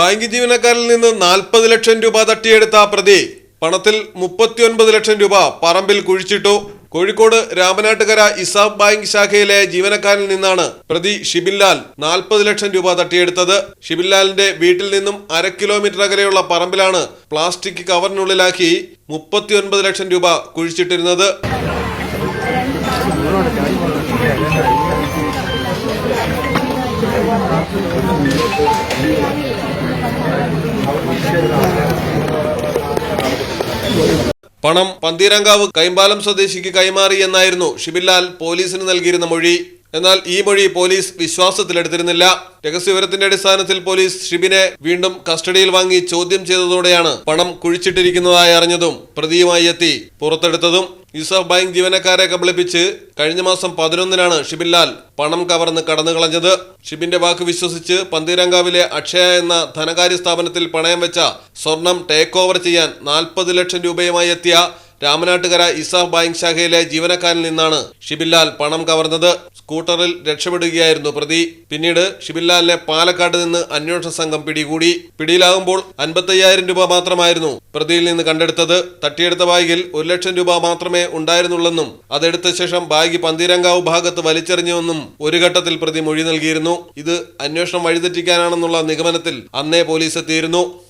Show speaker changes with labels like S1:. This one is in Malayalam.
S1: ബാങ്ക് ജീവനക്കാരിൽ നിന്ന് നാൽപ്പത് ലക്ഷം രൂപ തട്ടിയെടുത്ത പ്രതി പണത്തിൽ മുപ്പത്തിയൊൻപത് ലക്ഷം രൂപ പറമ്പിൽ കുഴിച്ചിട്ടു. കോഴിക്കോട് രാമനാട്ടുകര ഇസാബ് ബാങ്ക് ശാഖയിലെ ജീവനക്കാരിൽ നിന്നാണ് പ്രതി ഷിബിൻലാൽ നാൽപ്പത് ലക്ഷം രൂപ തട്ടിയെടുത്തത്. ഷിബിൻലാലിന്റെ വീട്ടിൽ നിന്നും അര കിലോമീറ്റർ അകലെയുള്ള പറമ്പിലാണ് പ്ലാസ്റ്റിക് കവറിനുള്ളിലാക്കി മുപ്പത്തിയൊൻപത് ലക്ഷം രൂപ കുഴിച്ചിട്ടിരുന്നത്. പണം പന്തീരങ്കാവ് കൈമ്പാലം സ്വദേശിക്ക് കൈമാറി എന്നായിരുന്നു ഷിബിൻലാൽ പോലീസിന് നൽകിയിരുന്ന മൊഴി. എന്നാൽ ഈ മൊഴി പോലീസ് വിശ്വാസത്തിലെടുത്തിരുന്നില്ല. രഹസ്യവിവരത്തിന്റെ അടിസ്ഥാനത്തിൽ പോലീസ് ഷിബിനെ വീണ്ടും കസ്റ്റഡിയിൽ വാങ്ങി ചോദ്യം ചെയ്തതോടെയാണ് പണം കുഴിച്ചിട്ടിരിക്കുന്നതായി അറിഞ്ഞതും പ്രതിയുമായി എത്തി പുറത്തെടുത്തതും. യൂസഫ് ബാങ്ക് ജീവനക്കാരെ കബളിപ്പിച്ച് കഴിഞ്ഞ മാസം പതിനൊന്നിനാണ് ഷിബിൻലാൽ പണം കവർന്ന് കടന്നു കളഞ്ഞത് ഷിബിന്റെ വാക്ക് വിശ്വസിച്ച് പന്തീരങ്കാവിലെ അക്ഷയ എന്ന ധനകാര്യ സ്ഥാപനത്തിൽ പണയം വെച്ച സ്വർണം ടേക്ക് ഓവർ ചെയ്യാൻ നാൽപ്പത് ലക്ഷം രൂപയുമായി എത്തിയ രാമനാട്ടുകര ഇസാഫ് ബാങ്ക് ശാഖയിലെ ജീവനക്കാരിൽ നിന്നാണ് ഷിബിൻലാൽ പണം കവർന്നത്. സ്കൂട്ടറിൽ രക്ഷപ്പെടുകയായിരുന്നു പ്രതി. പിന്നീട് ഷിബിൻലാലിനെ പാലക്കാട് നിന്ന് അന്വേഷണ സംഘം പിടികൂടി. പിടിയിലാകുമ്പോൾ അൻപത്തയ്യായിരം രൂപ മാത്രമായിരുന്നു പ്രതിയിൽ നിന്ന് കണ്ടെടുത്തത്. തട്ടിയെടുത്ത ബാഗിൽ ഒരു ലക്ഷം രൂപ മാത്രമേ ഉണ്ടായിരുന്നുള്ളെന്നും അതെടുത്ത ശേഷം ബാഗ് പന്തീരങ്കാവ് ഭാഗത്ത് വലിച്ചെറിഞ്ഞുവെന്നും ഒരു ഘട്ടത്തിൽ പ്രതി മൊഴി നൽകിയിരുന്നു. ഇത് അന്വേഷണം വഴിതെറ്റിക്കാനാണെന്നുള്ള നിഗമനത്തിൽ അന്നേ പോലീസ് എത്തിയിരുന്നു.